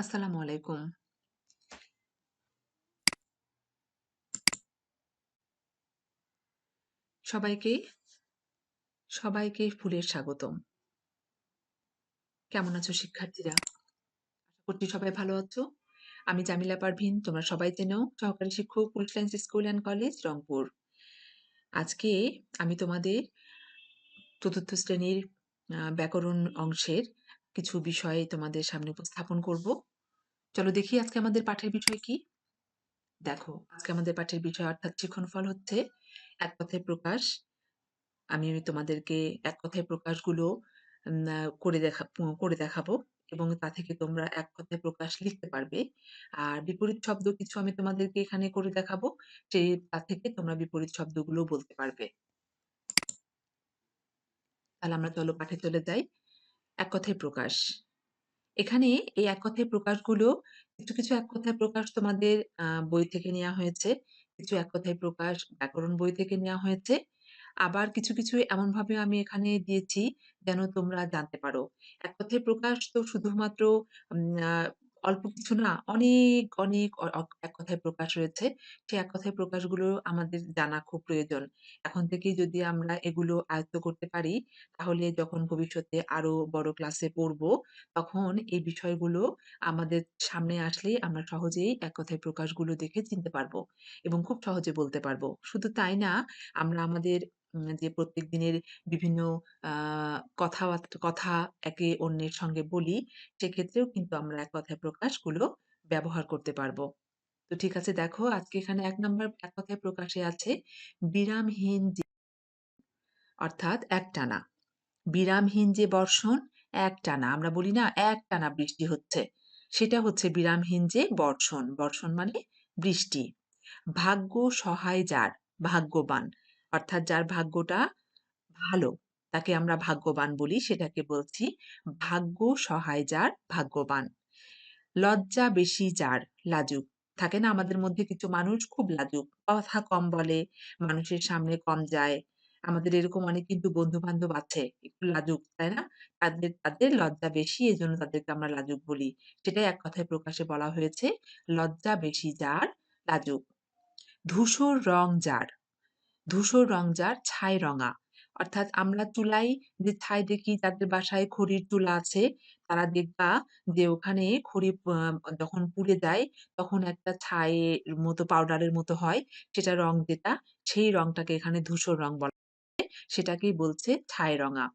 আসসালামু আলাইকুম। সবাইকে, সবাইকে ফুলের স্বাগতম। কেমন আছো শিক্ষার্থীরা? আশা করছি সবাই ভালো আছো। আমি জামিলা পারভিন তোমরা সবাই চেনো, সহকারী শিক্ষক police lines school and college Rangpur. আজকে আমি তোমাদের চতুর্থ শ্রেণির ব্যাকরণ অংশের কিছু বিষয় তোমাদের সামনে উপস্থাপন করব। চলো দেখি আজকে আমাদের পাঠের বিষয় কি? দেখো, আজকে আমাদের পাঠের বিষয় অর্থাৎ শিক্ষণফল হচ্ছে এক কথায় প্রকাশ। আমি তোমাদেরকে এক কথায় প্রকাশগুলো করে দেখা করে দেখাবো এবং তা থেকে তোমরা এক কথায় প্রকাশ লিখতে পারবে। আর বিপরীত শব্দ কিছু আমি তোমাদেরকে এখানে করে দেখাবো। সেই তা থেকে তোমরা বিপরীত শব্দগুলো বলতে পারবে। তাহলে আমরা চলো পাঠে চলে যাই। এক কথায় প্রকাশ। এখানে এই এক কথায় প্রকাশগুলো কিছু, কিছু এক কথায় প্রকাশ তোমাদের বই থেকে নেয়া হয়েছে। কিছু এক কথায় প্রকাশ ব্যাকরণ বই থেকে নেওয়া হয়েছে। আবার কিছু, কিছু এমনভাবে আমি এখানে দিয়েছি যেন তোমরা জানতে পারো। এক কথায় প্রকাশ তো শুধুমাত্র উম অল্প কিছু না, অনেক, অনেক এক কথায় প্রকাশ রয়েছে। সেই এক কথায় প্রকাশগুলো আমাদের জানা খুব প্রয়োজন। এখন থেকেই যদি আমরা এগুলো আয়ত্ত করতে পারি, তাহলে যখন ভবিষ্যতে আরও বড় ক্লাসে পড়ব, তখন এই বিষয়গুলো আমাদের সামনে আসলেই আমরা সহজেই এক কথায় প্রকাশগুলো দেখে চিনতে পারব এবং খুব সহজে বলতে পারব। শুধু তাই না, আমরা আমাদের যে প্রত্যেক দিনের বিভিন্ন আ কথাবার্ত কথা একে অন্যের সঙ্গে বলি, সেক্ষেত্রেও কিন্তু আমরা এক কথায় প্রকাশগুলো ব্যবহার করতে পারব। তো ঠিক আছে দেখো, আজকে এখানে ১ নাম্বার এক কথায় প্রকাশে আছে বিরামহীন যে অর্থাৎ একটানা। বিরামহীন যে বর্ষণ, একটানা। আমরা বলি না একটানা বৃষ্টি হচ্ছে। সেটা হচ্ছে বিরামহীন যে বর্ষণ। বর্ষণ মানে বৃষ্টি। ভাগ্য সহায় যার, ভাগ্যবান। অর্থাৎ যার ভাগ্যটা ভালো, তাকে আমরা ভাগ্যবান বলি, সেটাকে বলছি ভাগ্য সহায় যার, ভাগ্যবান। লজ্জা বেশি যার, লাজুক। থাকে না আমাদের মধ্যে কিছু মানুষ খুব লাজুক। কথা কম বলে, মানুষের সামনে কম যায়। আমাদের এরকম অনেক কিন্তু বন্ধু-বান্ধব আছে, একটু লাজুক, তাই না? তাদের তাদের লজ্জা বেশি এই জন্য তাদেরকে আমরা লাজুক বলি। সেটাই এক কথায় প্রকাশে বলা হয়েছে, লজ্জা বেশি যার, লাজুক। ধূসর রং যার, ধূসর রং যার, ছাই রঙা। অর্থাৎ আমরা তুলাই যে ছাই দেখি যাদের বাসায় খড়ির চুলা আছে, তারা দেখবা যে ওখানে খড়ি যখন পুড়ে যায়, তখন একটা ছাইয়ের মতো পাউডারের মতো হয়। সেটা রং যেটা, সেই রংটাকে এখানে ধূসর রং বলা হয়। সেটাকেই বলছে ছাই রঙা।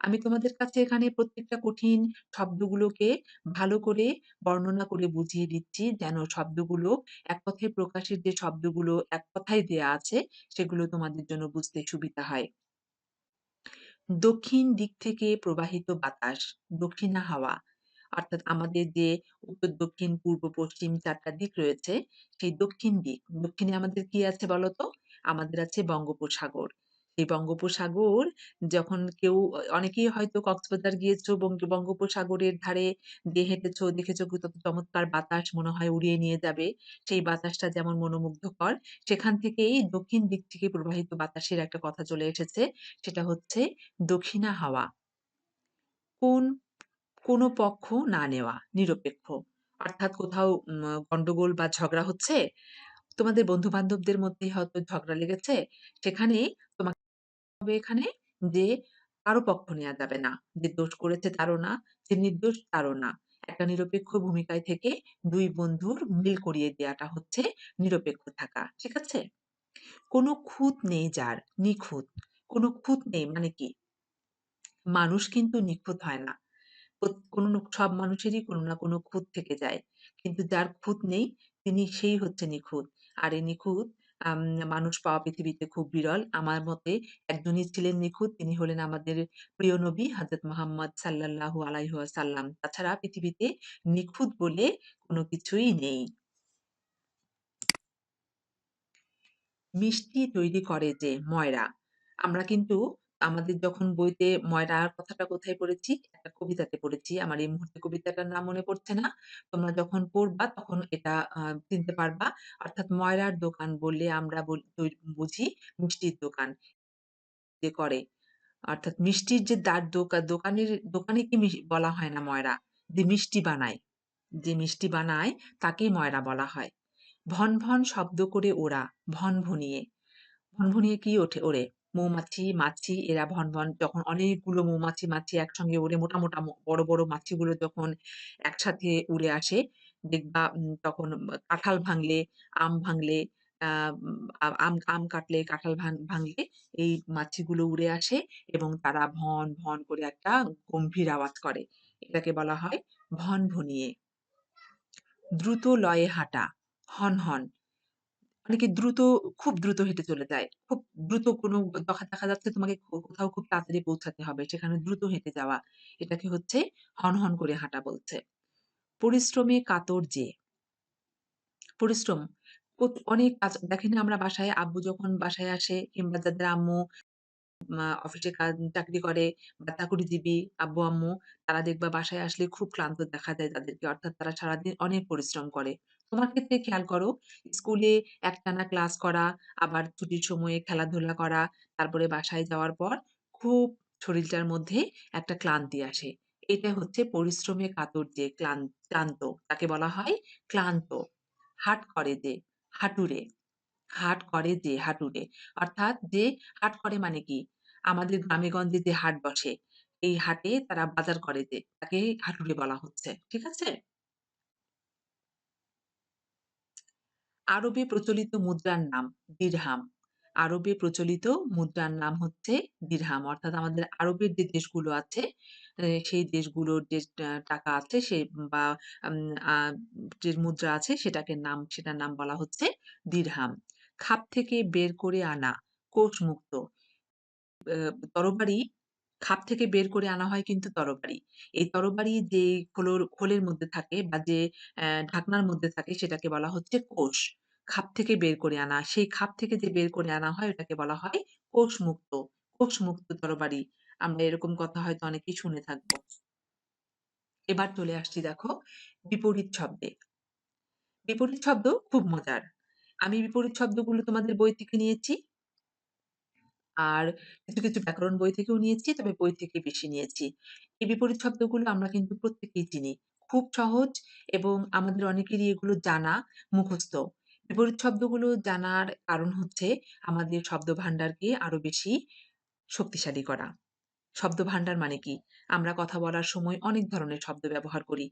আমি তোমাদের কাছে এখানে প্রত্যেকটা কঠিন শব্দগুলোকে ভালো করে বর্ণনা করে বুঝিয়ে দিচ্ছি, যেন শব্দগুলো এক কথায় প্রকাশের যে শব্দগুলো এক কথায় দেয়া আছে, সেগুলো তোমাদের জন্য বুঝতে সুবিধা হয়। দক্ষিণ দিক থেকে প্রবাহিত বাতাস, দক্ষিণা হাওয়া। অর্থাৎ আমাদের যে উত্তর, দক্ষিণ, পূর্ব, পশ্চিম চারটা দিক রয়েছে, সেই দক্ষিণ দিক। দক্ষিণে আমাদের কি আছে বলতো আমাদের আছে বঙ্গোপসাগর। এই বঙ্গোপসাগর যখন কেউ অনেকেই হয়তো কক্সবাজার গিয়েছো, বঙ্গ বঙ্গোপসাগরের ধারে দিয়ে হেঁটেছো, দেখেছ কত চমৎকার বাতাস মনে হয় উড়িয়ে নিয়ে যাবে। সেই বাতাসটা যেমন মনোমুগ্ধকর, সেখান থেকেই দক্ষিণ দিক থেকে প্রবাহিত বাতাসের একটা কথা চলে এসেছে। সেটা হচ্ছে দক্ষিণা হাওয়া। কোন কোনো পক্ষ না নেওয়া, নিরপেক্ষ। অর্থাৎ কোথাও গন্ডগোল বা ঝগড়া হচ্ছে, তোমাদের বন্ধু-বান্ধবদের মধ্যেই হয়তো ঝগড়া লেগেছে, সেখানে তোমাকে হবে এখানে যে কারও পক্ষ নেয়া যাবে না। যে দোষ করেছে তারও না, যে নির্দোষ তারও না। একটা নিরপেক্ষ ভূমিকায় থেকে ২ বন্ধুর মিল করিয়ে দেয়াটা হচ্ছে নিরপেক্ষ থাকা। ঠিক আছে? কোনো খুঁত নেই যার, নিখুঁত। কোনো খুঁত নেই মানে কি? মানুষ কিন্তু নিখুঁত হয় না। কোনো সব মানুষেরই কোনো না কোনো খুঁত থেকে যায়। কিন্তু যার খুঁত নেই তিনি সেই হচ্ছে নিখুঁত। আর এই নিখুঁত মানুষ পাওয়া পৃথিবীতে খুব বিরল। আমার মতে একজনই ছিলেন নিখুঁত। তিনি হলেন আমাদের প্রিয় নবী হযরত মুহাম্মদ সাল্লাম তাছাড়া পৃথিবীতে নিখুঁত বলে কোনো কিছুই নেই। মিষ্টি তৈরি করে যে ময়রা। আমরা কিন্তু আমাদের যখন বইতে ময়রার কথাটা কোথায় পড়েছি? একটা কবিতাতে পড়েছি। আমার এই মুহূর্তে কবিতাটার নাম মনে পড়ছে না। তোমরা যখন পড়বা তখন এটা চিনতে পারবা। অর্থাৎ ময়রার দোকান বললে আমরা বুঝি মিষ্টির দোকান। যে করে। অর্থাৎ মিষ্টির যে দার দোকা দোকানের দোকানে কি বলা হয় না ময়রা, যে মিষ্টি বানায়। যে মিষ্টি বানায় তাকেই ময়রা বলা হয়। ভন, ভন শব্দ করে ওড়া, ভনভনিয়ে। ভনভনিয়ে কি ওঠে ওড়ে? মৌমাছি, মাছি এরা ভন, ভন যখন অনেকগুলো মৌমাছি, মাছি একসঙ্গে ওড়ে মোটা, মোটা বড়, বড় মাছিগুলো যখন একসাথে উড়ে আসে, দেখবা উম তখন কাঁঠাল ভাঙলে, আম ভাঙলে, আম আম কাটলে, কাঁঠাল ভাং ভাঙলে এই মাছিগুলো উড়ে আসে এবং তারা ভন, ভন করে একটা গম্ভীর আওয়াজ করে। এটাকে বলা হয় ভনভনিয়ে। দ্রুত লয়ে হাঁটা, হনহন। অনেকে দ্রুত, খুব দ্রুত হেঁটে চলে যায়। খুব দ্রুত কোনো দেখা দেখা যাচ্ছে তোমাকে কোথাও খুব তাড়াতাড়ি পৌঁছাতে হবে। সেখানে দ্রুত হেঁটে যাওয়া। এটাকে হচ্ছে হনহন করে হাঁটা বলছে। পরিশ্রমে কাতর যে। পরিশ্রম অনেক কাজ, দেখেন আমরা বাসায় আব্বু যখন বাসায় আসে কিংবা যাদের আম্মু অফিসে কাজ চাকরি করে বা চাকুরিজীবী আব্বু-আম্মু তারা দেখবা বাসায় আসলে খুব ক্লান্ত দেখা যায় তাদেরকে। অর্থাৎ তারা সারাদিন অনেক পরিশ্রম করে। তোমার ক্ষেত্রে খেয়াল করো স্কুলে একটানা ক্লাস করা, আবার ছুটির সময়ে খেলাধুলা করা, তারপরে বাসায় যাওয়ার পর খুব শরীরটার মধ্যে একটা ক্লান্তি আসে। এটা হচ্ছে পরিশ্রমে কাতর যে ক্লান ক্লান্ত তাকে বলা হয় ক্লান্ত। হাট করে যে, হাঁটুরে। হাট করে যে হাঁটুরে। অর্থাৎ যে হাট করে মানে কি? আমাদের গ্রামে-গঞ্জে যে হাট বসে, এই হাটে তারা বাজার করে যে, তাকে হাটুরে বলা হচ্ছে। ঠিক আছে? আরবে প্রচলিত মুদ্রার নাম দিরহাম। আরবে প্রচলিত মুদ্রার নাম হচ্ছে দিরহাম। অর্থাৎ আমাদের আরবের যে দেশগুলো আছে, সেই দেশগুলোর যে টাকা আছে সে বা যে মুদ্রা আছে সেটাকে নাম সেটার নাম বলা হচ্ছে দিরহাম। খাপ থেকে বের করে আনা কোষমুক্ত। তরবারি খাপ থেকে বের করে আনা হয় কিন্তু তরবারি। এই তরবারি যে খোলর, খোলের মধ্যে থাকে বা যে ঢাকনার মধ্যে থাকে সেটাকে বলা হচ্ছে কোষ। খাপ থেকে বের করে আনা। সেই খাপ থেকে যে বের করে আনা হয় ওটাকে বলা হয় কোষমুক্ত। কোষমুক্ত তরবারি। আমরা এরকম কথা হয়তো অনেকেই শুনে থাকব। এবার চলে আসছি দেখো বিপরীত শব্দে। বিপরীত শব্দ খুব মজার। আমি বিপরীত শব্দগুলো তোমাদের বই থেকে নিয়েছি। আর কিছু, কিছু ব্যাকরণ বই থেকেও নিয়েছি, তবে বই থেকে বেশি নিয়েছি। এই বিপরীত শব্দগুলো আমরা কিন্তু প্রত্যেকেই চিনি। খুব সহজ এবং আমাদের অনেকেরই এগুলো জানা, মুখস্থ। বিপরীত শব্দগুলো জানার কারণ হচ্ছে আমাদের শব্দভান্ডারকে আরও বেশি শক্তিশালী করা। শব্দভান্ডার মানে কি? আমরা কথা বলার সময় অনেক ধরনের শব্দ ব্যবহার করি।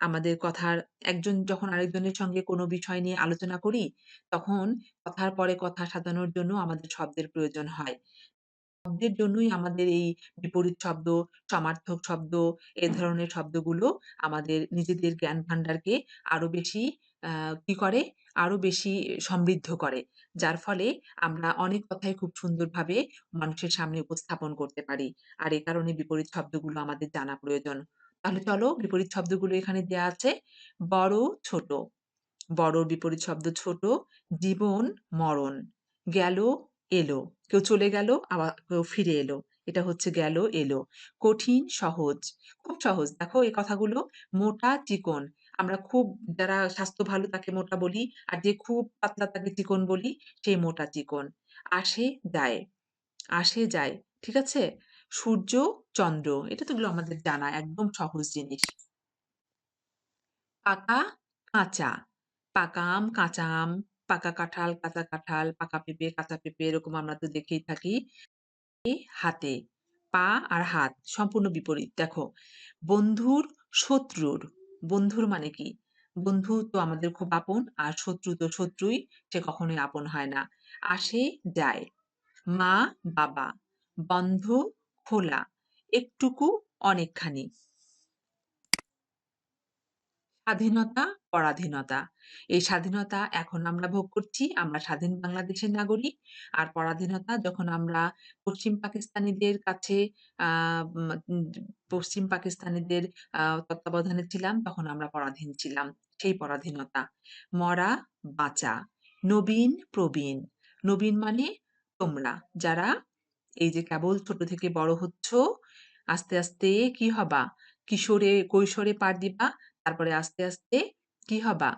আমাদের কথার একজন যখন আরেকজনের সঙ্গে কোনো বিষয় নিয়ে আলোচনা করি, তখন কথার পরে কথা সাজানোর জন্য আমাদের শব্দের প্রয়োজন হয়। শব্দের জন্যই আমাদের এই বিপরীত শব্দ, সমার্থক শব্দ, এ ধরনের শব্দগুলো আমাদের নিজেদের জ্ঞান ভান্ডারকে আরও বেশি কি করে? আরও বেশি সমৃদ্ধ করে। যার ফলে আমরা অনেক কথাই খুব সুন্দরভাবে মানুষের সামনে উপস্থাপন করতে পারি। আর এ কারণে বিপরীত শব্দগুলো আমাদের জানা প্রয়োজন। তাহলে চলো বিপরীত শব্দগুলো এখানে দেয়া আছে। বড়, ছোট। বড় বিপরীত শব্দ ছোট, জীবন, মরণ, গেল, এলো। কেউ চলে গেল, আবার কেউ ফিরে এলো। এটা হচ্ছে গেল, এলো। কঠিন, সহজ। খুব সহজ। দেখো এই কথাগুলো মোটা, চিকন। আমরা খুব যারা স্বাস্থ্য ভালো তাকে মোটা বলি। আর যে খুব পাতলা তাকে চিকন বলি। সে মোটা, চিকন। আসে, যায়। আসে, যায়। ঠিক আছে? সূর্য, চন্দ্র। এটা তো আমাদের জানা একদম সহজ জিনিস। পাকা, কাঁচা। পাকা আম, কাঁচা আম, পাকা কাঁঠাল, কাঁচা কাঁঠাল, পাকা পেঁপে, কাঁচা পেঁপে এরকম আমরা তো দেখেই থাকি। হাতে। পা আর হাত সম্পূর্ণ বিপরীত। দেখো, বন্ধুর, শত্রুর। বন্ধুর মানে কি? বন্ধু তো আমাদের খুব আপন আর শত্রু তো শত্রুই। সে কখনোই আপন হয় না। আসে, যায়। মা, বাবা। বন্ধ, খোলা। একটুকু, অনেকখানি। স্বাধীনতা, পরাধীনতা। এই স্বাধীনতা এখন আমরা ভোগ করছি। আমরা স্বাধীন বাংলাদেশের নাগরিক। আর পরাধীনতা যখন আমরা পশ্চিম পাকিস্তানিদের কাছে পশ্চিম পাকিস্তানিদের তত্ত্বাবধানে ছিলাম, তখন আমরা পরাধীন ছিলাম। সেই পরাধীনতা। মরা, বাঁচা। নবীন, প্রবীণ। নবীন মানে তোমরা যারা এই যে কেবল ছোট থেকে বড় হচ্ছ, আস্তে, আস্তে কি হবা? কিশোরে কৈশোরে পা দিবা। তারপরে আস্তে, আস্তে কি হবা?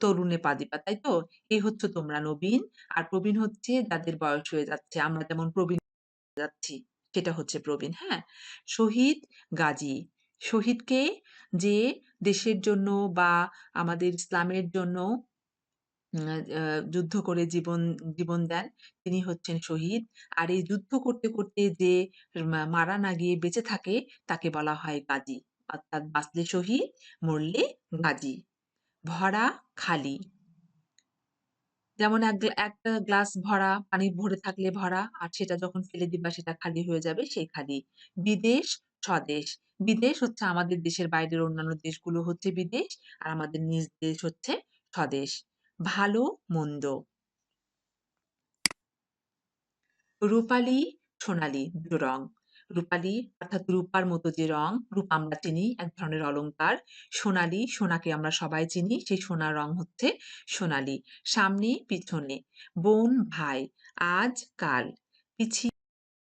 তরুণে পা দিবা, তাই তো? এই হচ্ছ তোমরা নবীন। আর প্রবীণ হচ্ছে যাদের বয়স হয়ে যাচ্ছে। আমরা যেমন প্রবীণ যাচ্ছি, সেটা হচ্ছে প্রবীণ, হ্যাঁ? শহীদ, গাজী। শহীদকে যে দেশের জন্য বা আমাদের ইসলামের জন্য যুদ্ধ করে জীবন জীবন দেন, তিনি হচ্ছেন শহীদ। আর এই যুদ্ধ করতে, করতে যে মারা না গিয়ে বেঁচে থাকে, তাকে বলা হয় গাজী। অর্থাৎ বাঁচলে শহীদ, মরলে গাজী। ভরা, খালি। যেমন এক একটা গ্লাস ভরা, পানি ভরে থাকলে ভরা, আর সেটা যখন ফেলে দিবা সেটা খালি হয়ে যাবে, সেই খালি। বিদেশ, স্বদেশ। বিদেশ হচ্ছে আমাদের দেশের বাইরের অন্যান্য দেশগুলো হচ্ছে বিদেশ, আর আমাদের নিজ দেশ হচ্ছে স্বদেশ। ভালো, মন্দ। রূপালী, সোনালী ২ টো রং। রূপালী অর্থাৎ রূপার মতো যে রং, রূপা আমরা চিনি এক ধরনের অলংকার। সোনালি সোনাকে আমরা সবাই চিনি। সেই সোনার রং হচ্ছে সোনালি সামনে, পিছনে। বোন, ভাই। আজ, কাল। পিছিয়ে,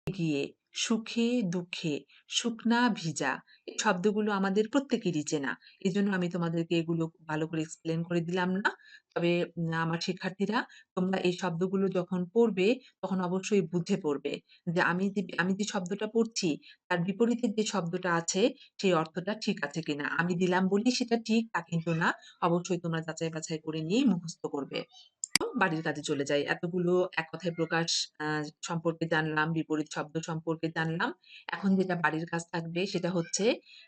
গিয়ে সুখে, দুঃখে। শুকনা, ভিজা। শব্দগুলো আমাদের প্রত্যেকেরই চেনা। এজন্য আমি তোমাদেরকে এগুলো ভালো করে এক্সপ্লেইন করে দিলাম না। তবে আমার শিক্ষার্থীরা, তোমরা এই শব্দগুলো যখন পড়বে, তখন অবশ্যই বুঝে পড়বে। যে আমি যে আমি যে শব্দটা পড়ছি, তার বিপরীতে যে শব্দটা আছে, সেই অর্থটা ঠিক আছে কিনা। আমি দিলাম বলি সেটা ঠিক, তা কিন্তু না। অবশ্যই তোমরা যাচাই-বাছাই করে নিয়েই মুখস্থ করবে। বাড়ির কাজে চলে যাই। এতগুলো এক কথায় প্রকাশ সম্পর্কে জানলাম, বিপরীত শব্দ সম্পর্কে জানলাম। এখন যেটা বাড়ির কাজ থাকবে সেটা হচ্ছে,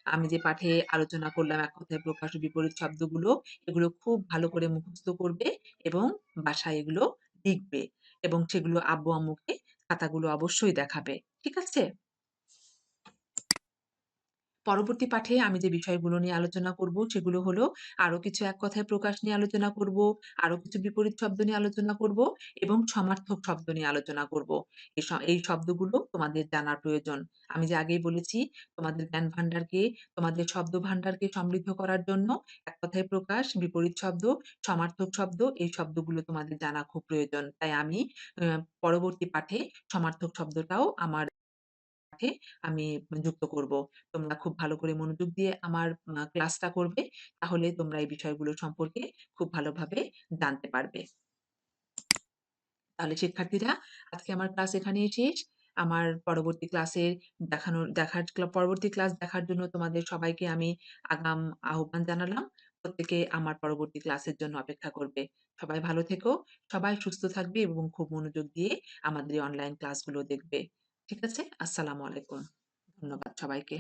আমি যে পাঠে আলোচনা করলাম এক কথায় প্রকাশ বিপরীত শব্দগুলো, এগুলো খুব ভালো করে মুখস্থ করবে এবং বাসায় এগুলো লিখবে এবং সেগুলো আব্বু-আম্মুকে খাতাগুলো অবশ্যই দেখাবে। ঠিক আছে? পরবর্তী পাঠে আমি যে বিষয়গুলো নিয়ে আলোচনা করব, সেগুলো হলো আরও কিছু এক কথায় প্রকাশ নিয়ে আলোচনা করব, আরও কিছু বিপরীত শব্দ নিয়ে আলোচনা করব এবং সমার্থক শব্দ নিয়ে আলোচনা করব। এই শব্দগুলো তোমাদের জানার প্রয়োজন। আমি যে আগেই বলেছি, তোমাদের জ্ঞান ভান্ডারকে, তোমাদের শব্দ ভান্ডারকে সমৃদ্ধ করার জন্য এক কথায় প্রকাশ, বিপরীত শব্দ, সমার্থক শব্দ, এই শব্দগুলো তোমাদের জানা খুব প্রয়োজন। তাই আমি পরবর্তী পাঠে সমার্থক শব্দটাও আমার পাঠে আমি যুক্ত করব। তোমরা খুব ভালো করে মনোযোগ দিয়ে আমার ক্লাসটা করবে। তাহলে তোমরা এই বিষয়গুলো সম্পর্কে খুব ভালোভাবে জানতে পারবে। তাহলে শিক্ষার্থীরা, আজকে আমার ক্লাস এখানেই শেষ। আমার পরবর্তী ক্লাসের দেখানোর দেখার পরবর্তী ক্লাস দেখার জন্য তোমাদের সবাইকে আমি আগাম আহ্বান জানালাম। প্রত্যেকে আমার পরবর্তী ক্লাসের জন্য অপেক্ষা করবে। সবাই ভালো থেকো, সবাই সুস্থ থাকবে এবং খুব মনোযোগ দিয়ে আমাদের অনলাইন ক্লাসগুলো দেখবে। ঠিক আছে? আসসালামু আলাইকুম। ধন্যবাদ সবাইকে।